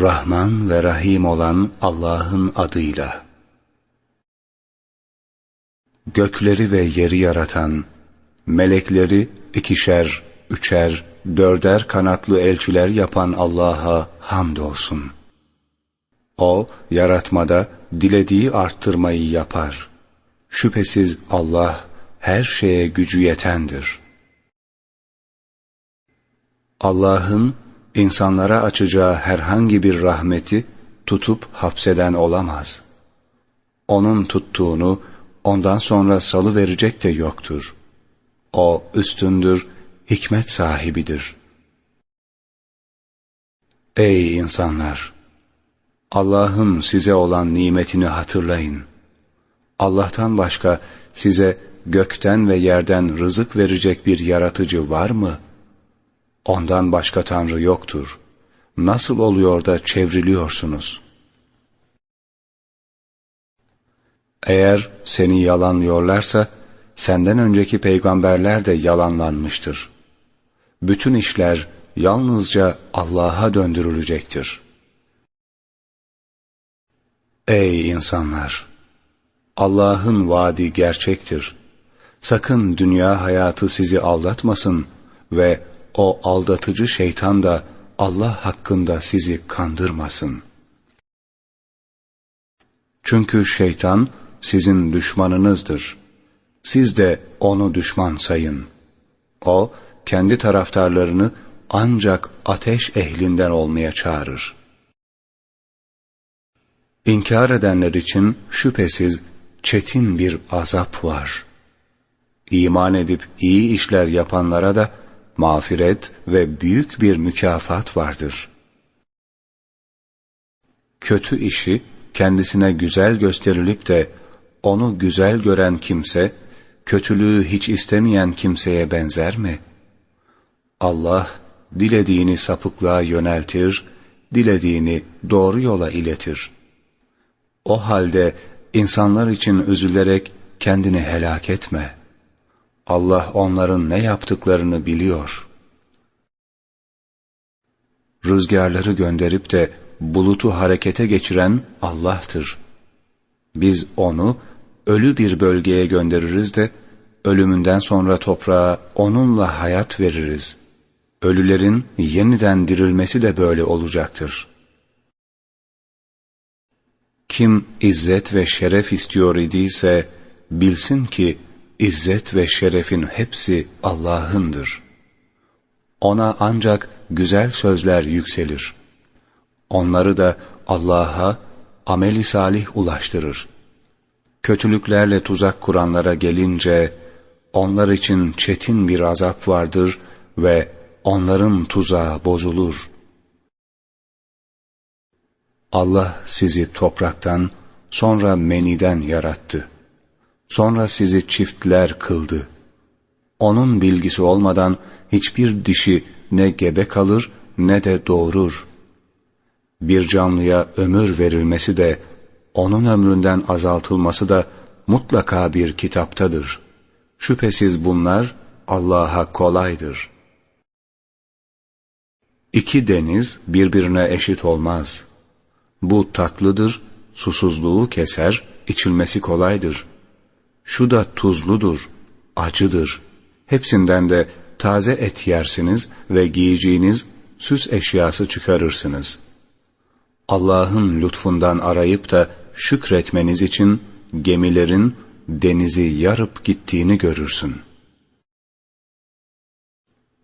Rahman ve Rahim olan Allah'ın adıyla. Gökleri ve yeri yaratan, melekleri ikişer, üçer, dörder kanatlı elçiler yapan Allah'a hamdolsun. O, yaratmada dilediği arttırmayı yapar. Şüphesiz Allah, her şeye gücü yetendir. Allah'ın insanlara açacağı herhangi bir rahmeti tutup hapseden olamaz. Onun tuttuğunu ondan sonra salı verecek de yoktur. O üstündür, hikmet sahibidir. Ey insanlar! Allah'ın size olan nimetini hatırlayın. Allah'tan başka size gökten ve yerden rızık verecek bir yaratıcı var mı?'' Ondan başka Tanrı yoktur. Nasıl oluyor da çevriliyorsunuz? Eğer seni yalanlıyorlarsa, senden önceki peygamberler de yalanlanmıştır. Bütün işler yalnızca Allah'a döndürülecektir. Ey insanlar! Allah'ın vaadi gerçektir. Sakın dünya hayatı sizi aldatmasın ve o aldatıcı şeytan da Allah hakkında sizi kandırmasın. Çünkü şeytan sizin düşmanınızdır. Siz de onu düşman sayın. O, kendi taraftarlarını ancak ateş ehlinden olmaya çağırır. İnkar edenler için şüphesiz çetin bir azap var. İman edip iyi işler yapanlara da mağfiret ve büyük bir mükafat vardır. Kötü işi kendisine güzel gösterilip de onu güzel gören kimse, kötülüğü hiç istemeyen kimseye benzer mi? Allah, dilediğini sapıklığa yöneltir, dilediğini doğru yola iletir. O halde insanlar için üzülerek kendini helak etme.'' Allah onların ne yaptıklarını biliyor. Rüzgarları gönderip de bulutu harekete geçiren Allah'tır. Biz onu ölü bir bölgeye göndeririz de ölümünden sonra toprağa onunla hayat veririz. Ölülerin yeniden dirilmesi de böyle olacaktır. Kim izzet ve şeref istiyor idiyse bilsin ki İzzet ve şerefin hepsi Allah'ındır. Ona ancak güzel sözler yükselir. Onları da Allah'a ameli salih ulaştırır. Kötülüklerle tuzak kuranlara gelince onlar için çetin bir azap vardır ve onların tuzağı bozulur. Allah sizi topraktan sonra meniden yarattı. Sonra sizi çiftler kıldı. Onun bilgisi olmadan hiçbir dişi ne gebe kalır ne de doğurur. Bir canlıya ömür verilmesi de, onun ömründen azaltılması da mutlaka bir kitaptadır. Şüphesiz bunlar Allah'a kolaydır. İki deniz birbirine eşit olmaz. Bu tatlıdır, susuzluğu keser, içilmesi kolaydır. Şu da tuzludur, acıdır. Hepsinden de taze et yersiniz ve giyeceğiniz süs eşyası çıkarırsınız. Allah'ın lütfundan arayıp da şükretmeniz için gemilerin denizi yarıp gittiğini görürsün.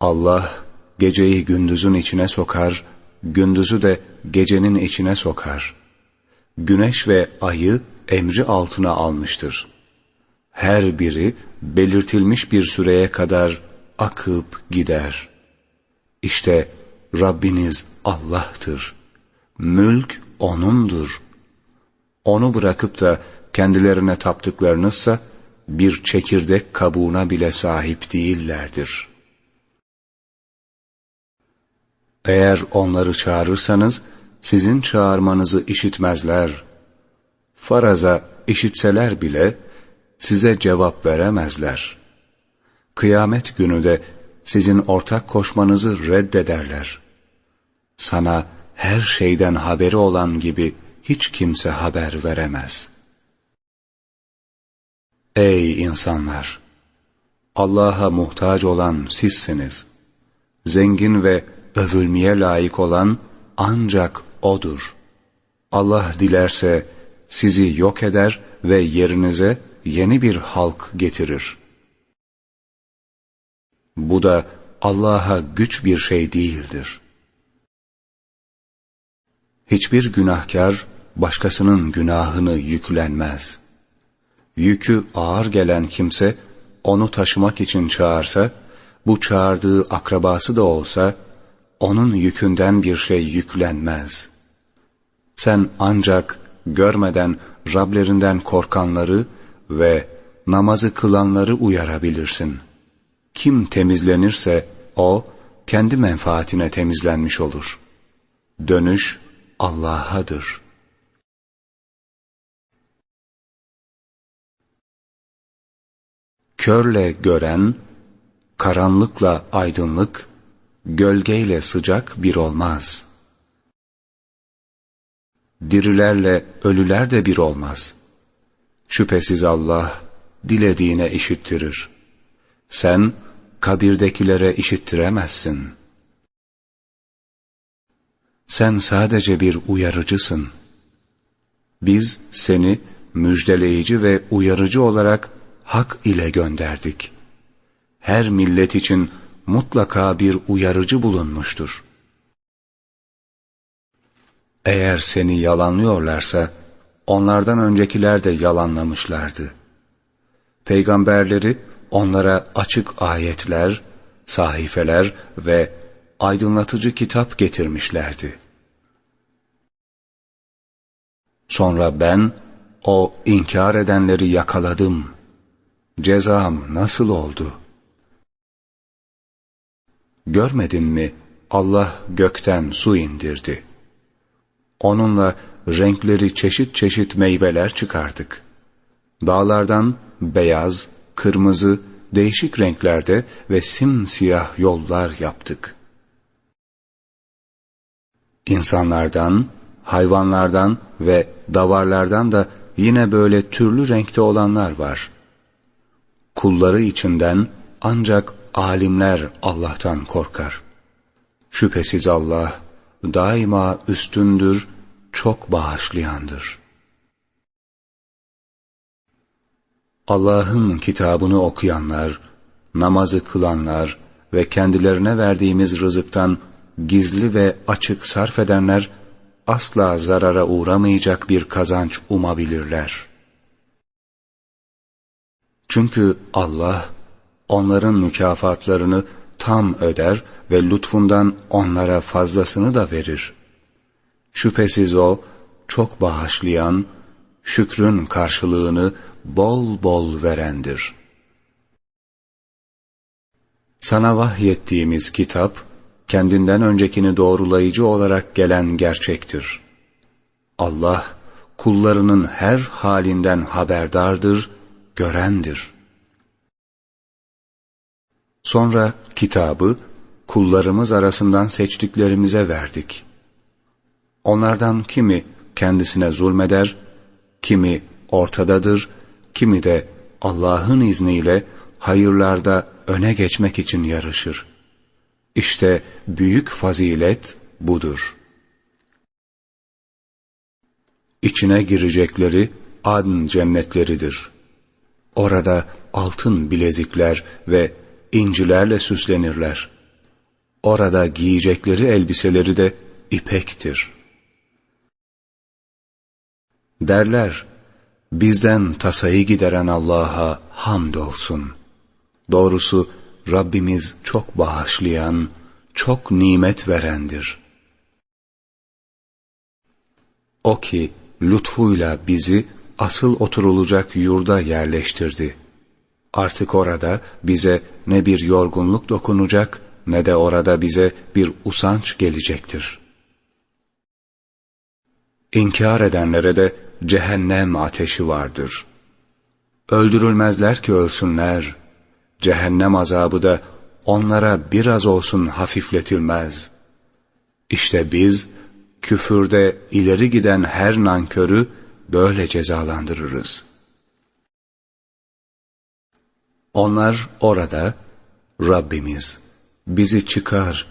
Allah geceyi gündüzün içine sokar, gündüzü de gecenin içine sokar. Güneş ve ayı emri altına almıştır.'' Her biri belirtilmiş bir süreye kadar akıp gider. İşte Rabbiniz Allah'tır. Mülk O'nundur. Onu bırakıp da kendilerine taptıklarınızsa bir çekirdek kabuğuna bile sahip değillerdir. Eğer onları çağırırsanız sizin çağırmanızı işitmezler. Faraza işitseler bile size cevap veremezler. Kıyamet günü de sizin ortak koşmanızı reddederler. Sana her şeyden haberi olan gibi hiç kimse haber veremez. Ey insanlar! Allah'a muhtaç olan sizsiniz. Zengin ve övülmeye layık olan ancak O'dur. Allah dilerse sizi yok eder ve yerinize yeni bir halk getirir. Bu da Allah'a güç bir şey değildir. Hiçbir günahkar başkasının günahını yüklenmez. Yükü ağır gelen kimse onu taşımak için çağırsa, bu çağırdığı akrabası da olsa, onun yükünden bir şey yüklenmez. Sen ancak görmeden Rablerinden korkanları ve namazı kılanları uyarabilirsin. Kim temizlenirse o kendi menfaatine temizlenmiş olur. Dönüş Allah'adır. Körle gören, karanlıkla aydınlık, gölgeyle sıcak bir olmaz. Dirilerle ölüler de bir olmaz. Şüphesiz Allah dilediğine işittirir. Sen kabirdekilere işittiremezsin. Sen sadece bir uyarıcısın. Biz seni müjdeleyici ve uyarıcı olarak hak ile gönderdik. Her millet için mutlaka bir uyarıcı bulunmuştur. Eğer seni yalanlıyorlarsa, onlardan öncekiler de yalanlamışlardı. Peygamberleri onlara açık ayetler, sahifeler ve aydınlatıcı kitap getirmişlerdi. Sonra ben o inkar edenleri yakaladım. Cezam nasıl oldu? Görmedin mi Allah gökten su indirdi. Onunla renkleri çeşit çeşit meyveler çıkardık. Dağlardan beyaz, kırmızı, değişik renklerde ve simsiyah yollar yaptık. İnsanlardan, hayvanlardan ve davarlardan da yine böyle türlü renkte olanlar var. Kulları içinden ancak alimler Allah'tan korkar. Şüphesiz Allah daima üstündür, çok bağışlayandır. Allah'ın kitabını okuyanlar, namazı kılanlar ve kendilerine verdiğimiz rızıktan gizli ve açık sarf edenler asla zarara uğramayacak bir kazanç umabilirler. Çünkü Allah onların mükafatlarını tam öder ve lütfundan onlara fazlasını da verir. Şüphesiz O çok bağışlayan, şükrün karşılığını bol bol verendir. Sana vahyettiğimiz kitap, kendinden öncekini doğrulayıcı olarak gelen gerçektir. Allah, kullarının her halinden haberdardır, görendir. Sonra kitabı, kullarımız arasından seçtiklerimize verdik. Onlardan kimi kendisine zulmeder, kimi ortadadır, kimi de Allah'ın izniyle hayırlarda öne geçmek için yarışır. İşte büyük fazilet budur. İçine girecekleri adn cennetleridir. Orada altın bilezikler ve incilerle süslenirler. Orada giyecekleri elbiseleri de ipektir. Derler, bizden tasayı gideren Allah'a hamdolsun. Doğrusu Rabbimiz çok bağışlayan, çok nimet verendir. O ki lütfuyla bizi asıl oturulacak yurda yerleştirdi. Artık orada bize ne bir yorgunluk dokunacak ne de orada bize bir usanç gelecektir. İnkar edenlere de cehennem ateşi vardır. Öldürülmezler ki ölsünler, cehennem azabı da onlara biraz olsun hafifletilmez. İşte biz küfürde ileri giden her nankörü böyle cezalandırırız. Onlar orada, Rabbimiz bizi çıkar,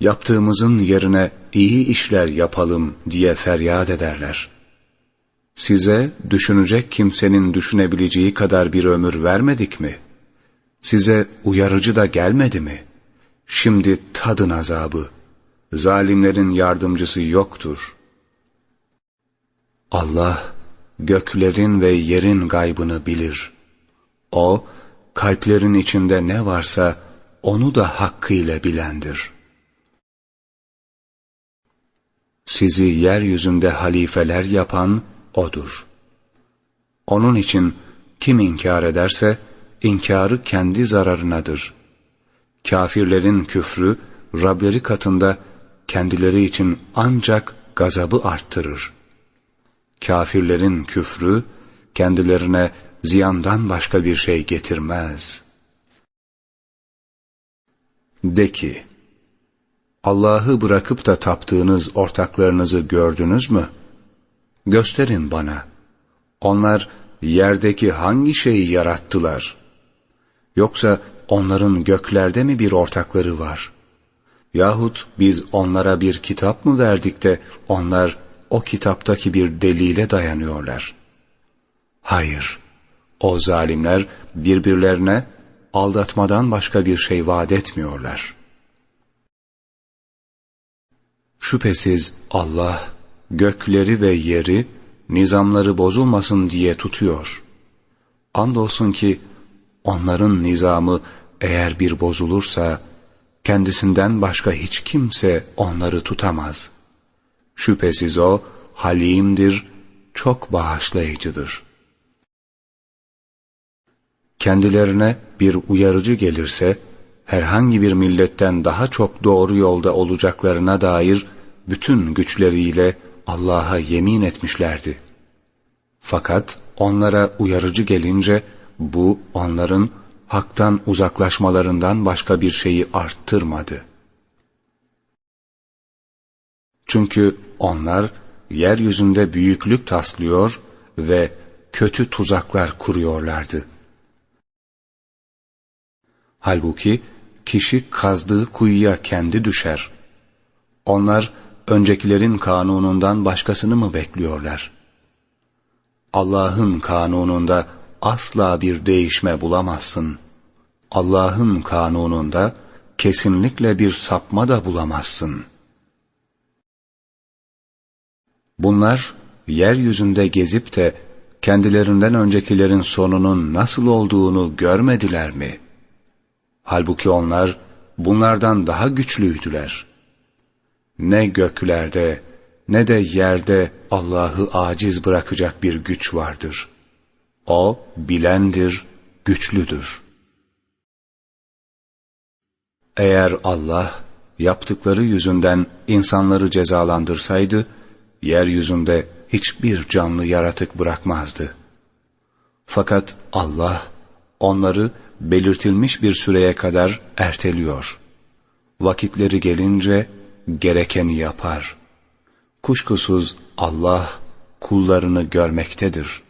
yaptığımızın yerine iyi işler yapalım diye feryat ederler. Size düşünecek kimsenin düşünebileceği kadar bir ömür vermedik mi? Size uyarıcı da gelmedi mi? Şimdi tadın azabı. Zalimlerin yardımcısı yoktur. Allah göklerin ve yerin gaybını bilir. O, kalplerin içinde ne varsa onu da hakkıyla bilendir. Sizi yeryüzünde halifeler yapan O'dur. Onun için kim inkar ederse, inkarı kendi zararınadır. Kafirlerin küfrü, Rableri katında kendileri için ancak gazabı arttırır. Kafirlerin küfrü, kendilerine ziyandan başka bir şey getirmez. De ki, Allah'ı bırakıp da taptığınız ortaklarınızı gördünüz mü? Gösterin bana. Onlar yerdeki hangi şeyi yarattılar? Yoksa onların göklerde mi bir ortakları var? Yahut biz onlara bir kitap mı verdik de onlar o kitaptaki bir delile dayanıyorlar? Hayır, o zalimler birbirlerine aldatmadan başka bir şey vaat etmiyorlar. Şüphesiz Allah gökleri ve yeri nizamları bozulmasın diye tutuyor. Andolsun ki onların nizamı eğer bir bozulursa kendisinden başka hiç kimse onları tutamaz. Şüphesiz o halimdir, çok bağışlayıcıdır. Kendilerine bir uyarıcı gelirse, herhangi bir milletten daha çok doğru yolda olacaklarına dair bütün güçleriyle Allah'a yemin etmişlerdi. Fakat onlara uyarıcı gelince bu onların haktan uzaklaşmalarından başka bir şeyi arttırmadı. Çünkü onlar yeryüzünde büyüklük taslıyor ve kötü tuzaklar kuruyorlardı. Halbuki kişi kazdığı kuyuya kendi düşer. Onlar öncekilerin kanunundan başkasını mı bekliyorlar? Allah'ın kanununda asla bir değişme bulamazsın. Allah'ın kanununda kesinlikle bir sapma da bulamazsın. Bunlar yeryüzünde gezip de kendilerinden öncekilerin sonunun nasıl olduğunu görmediler mi? Halbuki onlar bunlardan daha güçlüydüler. Ne göklerde ne de yerde Allah'ı aciz bırakacak bir güç vardır. O bilendir, güçlüdür. Eğer Allah yaptıkları yüzünden insanları cezalandırsaydı, yeryüzünde hiçbir canlı yaratık bırakmazdı. Fakat Allah onları belirtilmiş bir süreye kadar erteliyor. Vakitleri gelince gerekeni yapar. Kuşkusuz Allah kullarını görmektedir.''